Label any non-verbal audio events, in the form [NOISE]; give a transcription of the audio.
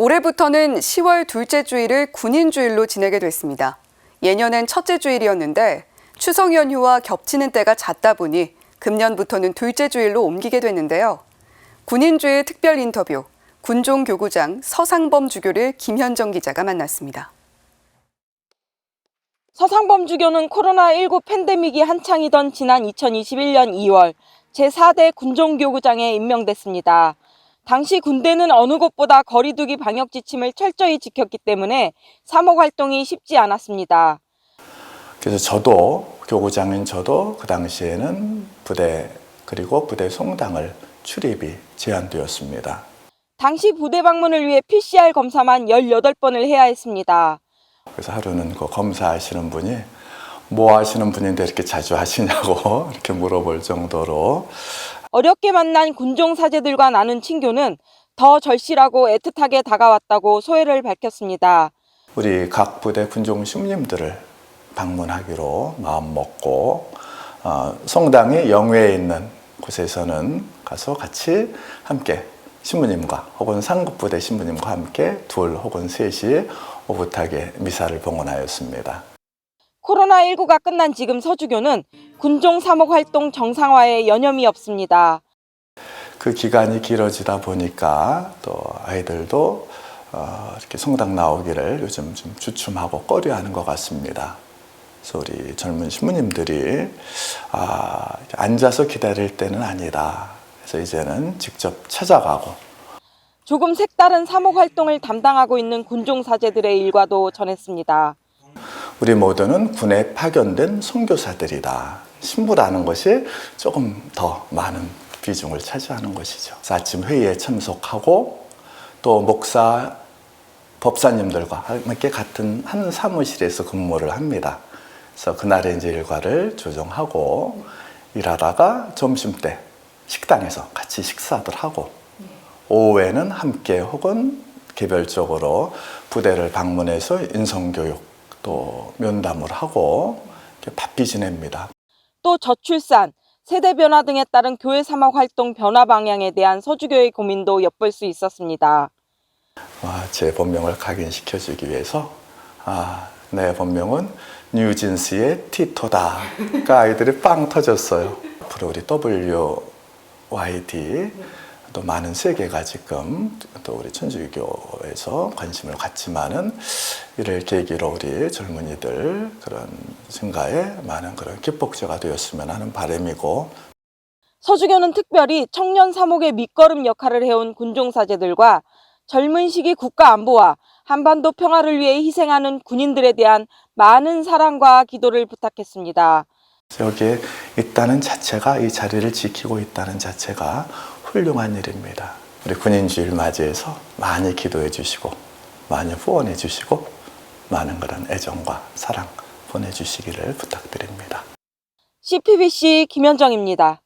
올해부터는 10월 둘째 주일을 군인 주일로 지내게 됐습니다. 예년엔 첫째 주일이었는데 추석 연휴와 겹치는 때가 잦다 보니 금년부터는 둘째 주일로 옮기게 됐는데요. 군인 주일 특별 인터뷰, 군종 교구장 서상범 주교를 김현정 기자가 만났습니다. 서상범 주교는 코로나19 팬데믹이 한창이던 지난 2021년 2월 제4대 군종교구장에 임명됐습니다. 당시 군대는 어느 곳보다 거리두기 방역 지침을 철저히 지켰기 때문에 사목 활동이 쉽지 않았습니다. 그래서 저도 교구장인 저도 그 당시에는 부대 그리고 부대 송당을 출입이 제한되었습니다. 당시 부대 방문을 위해 PCR 검사만 18번을 해야 했습니다. 그래서 하루는 그 검사하시는 분이 뭐 하시는 분인데 이렇게 자주 하시냐고 [LAUGHS] 이렇게 물어볼 정도로 어렵게 만난 군종 사제들과 나눈 친교는 더 절실하고 애틋하게 다가왔다고 소회를 밝혔습니다. 우리 각 부대 군종 신부님들을 방문하기로 마음 먹고 어, 성당이 영외에 있는 곳에서는 가서 같이 함께 신부님과 혹은 상급부대 신부님과 함께 둘 혹은 셋이 오붓하게 미사를 봉헌하였습니다. 코로나19가 끝난 지금 서주교는 군종 사목 활동 정상화에 여념이 없습니다. 그 기간이 길어지다 보니까 또 아이들도 어, 이렇게 성당 나오기를 요즘 좀 주춤하고 꺼려하는 것 같습니다. 그래서 우리 젊은 신부님들이 아, 앉아서 기다릴 때는 아니다. 그래서 이제는 직접 찾아가고 조금 색다른 사목 활동을 담당하고 있는 군종 사제들의 일과도 전했습니다. 우리 모두는 군에 파견된 선교사들이다. 신부라는 것이 조금 더 많은 비중을 차지하는 것이죠. 아침 회의에 참석하고 또 목사, 법사님들과 함께 같은 한 사무실에서 근무를 합니다. 그래서 그날의 이제 일과를 조정하고 일하다가 점심 때 식당에서 같이 식사들 하고 오후에는 함께 혹은 개별적으로 부대를 방문해서 인성교육 또 면담을 하고 바삐 지냅니다. 또 저출산, 세대 변화 등에 따른 교회 사목 활동 변화 방향에 대한 서주교의 고민도 엿볼 수 있었습니다. 아, 제 본명을 각인시켜주기 위해서 아, 내 본명은 뉴진스의 티토다. 그러니까 아이들이 빵 터졌어요. 앞으로 우리 WYD 또 많은 세계가 지금 또 우리 천주교에서 관심을 갖지만은 이를 계기로 우리 젊은이들 그런 생가에 많은 그런 기폭제가 되었으면 하는 바람이고 서주교는 특별히 청년 사목의 밑거름 역할을 해온 군종 사제들과 젊은 시기 국가 안보와 한반도 평화를 위해 희생하는 군인들에 대한 많은 사랑과 기도를 부탁했습니다. 여기에 있다는 자체가 이 자리를 지키고 있다는 자체가 훌륭한 일입니다. 우리 군인 주일 맞이해서 많이 기도해 주시고 많이 후원해 주시고 많은 그런 애정과 사랑 보내주시기를 부탁드립니다. CPBC 김현정입니다.